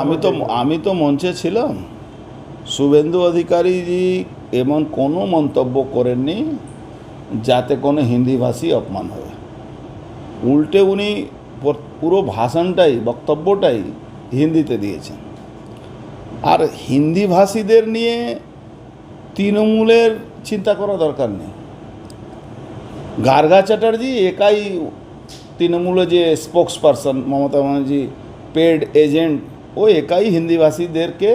আমি তো আমি তো মঞ্চে ছিলাম। শুভেন্দু অধিকারীজি এমন কোনো মন্তব্য করেননি যাতে কোনো হিন্দিভাষী অপমান হয়। উল্টে উনি পুরো ভাষণটাই বক্তব্যটাই হিন্দিতে দিয়েছেন। আর হিন্দিভাষীদের নিয়ে তৃণমূলের চিন্তা করা দরকার নেই। গার্গা চ্যাটার্জি একাই তৃণমূলে যে spokesperson Mamata Banerjee paid agent ও একাই হিন্দিভাষীদেরকে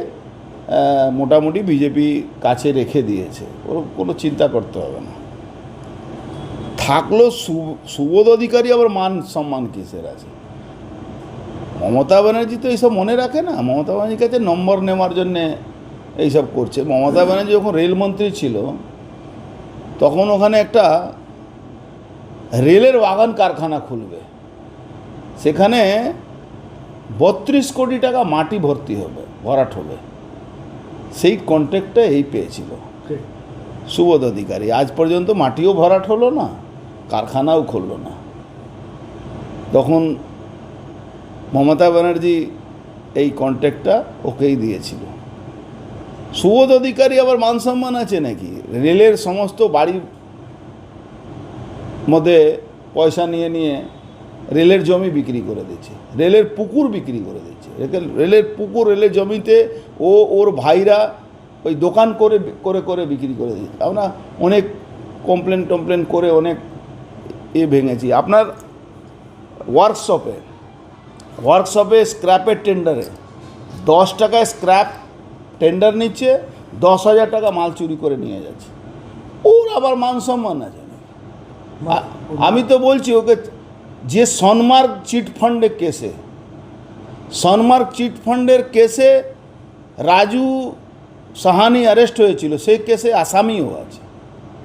মোটামুটি বিজেপি কাছে রেখে দিয়েছে। ওর কোনো চিন্তা করতে হবে না। থাকল সুবোধ অধিকারী আবার মান সম্মান কিসের আছে? মমতা ব্যানার্জি তো এইসব মনে রাখে না। মমতা ব্যানার্জির কাছে নম্বর নেওয়ার জন্যে এইসব করছে। মমতা ব্যানার্জি যখন রেলমন্ত্রী ছিল, তখন ওখানে একটা রেলের বাগান কারখানা খুলবে। সেখানে বত্রিশ কোটি টাকা মাটি ভর্তি হবে ভরাট হবে। সেই কন্ট্যাক্টটা এই পেয়েছিল। সুবোধ অধিকারী। আজ পর্যন্ত মাটিও ভরাট হলো না কারখানাও খুললো না। তখন মমতা ব্যানার্জি এই কন্ট্যাক্টটা ওকেই দিয়েছিল। সুবোধ অধিকারী আবার মান সম্মান আছে নাকি? রেলের সমস্ত বাড়ি মধ্যে পয়সা নিয়ে নিয়ে রেলের জমি বিক্রি করে দিচ্ছে রেলের পুকুর বিক্রি করে দিচ্ছে। রেলের- রেলের পুকুর রেলের জমিতে ও ওর ভাইরা ওই দোকান করে করে করে বিক্রি করে দিচ্ছে। আমরা অনেক কমপ্লেন টমপ্লেন করে অনেক এ ভেঙেছি। আপনার ওয়ার্কশপে ওয়ার্কশপে স্ক্র্যাপের টেন্ডারে দশ টাকায় স্ক্র্যাপ টেন্ডার নিচ্ছে দশ হাজার টাকা মাল চুরি করে নিয়ে যাচ্ছে। ওর আবার মান সম্মান আছে। আমি তো বলছি ওকে যে সনমার্গ চিট ফান্ডের কেসে, সনমার্গ চিট ফান্ডের কেসে রাজু সাহানি অ্যারেস্ট হয়েছিল, সেই কেসে আসামিও আছে।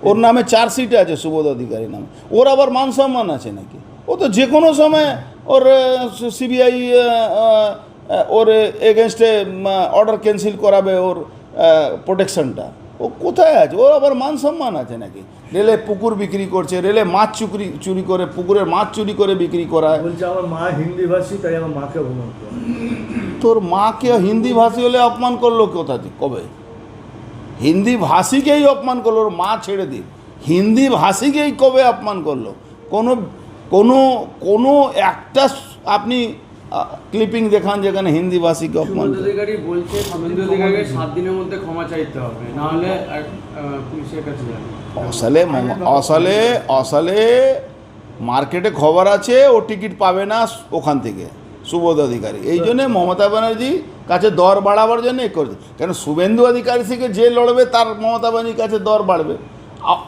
ওর নামে চার্জশিট আছে সুবোধ অধিকারী নামে। ওর আবার মান সম্মান আছে নাকি? ও তো যে কোনো সময় ওর সিবিআই ওর এগেনস্টে অর্ডার ক্যান্সেল করাবে ওর প্রোটেকশনটা ও কোথায় আছে? ওর আবার মান সম্মান আছে নাকি? রেলে পুকুর বিক্রি করছে রেলে মাছ চুরি চুরি করে পুকুরের মাছ চুরি করে বিক্রি করায় বলছে আমার মা হিন্দি ভাষী তাই আমার মাকে অপমান করে। তোর মাকে হিন্দি ভাষী হলে অপমান করল কোথা কবে? হিন্দি ভাষীকেই অপমান করল ওর মা ছেড়ে দিন হিন্দি ভাষীকেই কবে অপমান করল? কোনো কোনো কোনো একটা আপনি ক্লিপিং দেখান যেখানে হিন্দি ভাষীকে অপমান করে। অধিকারী বলছে শুভেন্দু অধিকারীকে সাত দিনের মধ্যে ক্ষমা চাইতে হবে নাহলে পুলিশের কাছে যাবে আসলে মম- আসলে আসলে মার্কেটে খবর আছে ও টিকিট পাবে না ওখান থেকে সুবোধ অধিকারী। এই জন্যে মমতা ব্যানার্জি কাছে দর বাড়াবার জন্য এ করছে। কেন শুভেন্দু অধিকারী থেকে যে লড়বে তার মমতা ব্যানার্জির কাছে দর বাড়বে।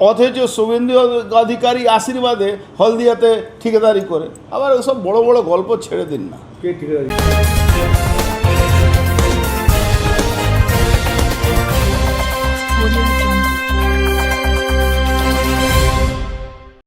অথচ শুভেন্দু অধিকারী আশীর্বাদে হলদিয়াতে ঠিকাদারি করে। আবার ওসব বড় বড় গল্প ছেড়ে দিন না। கேட்கிறது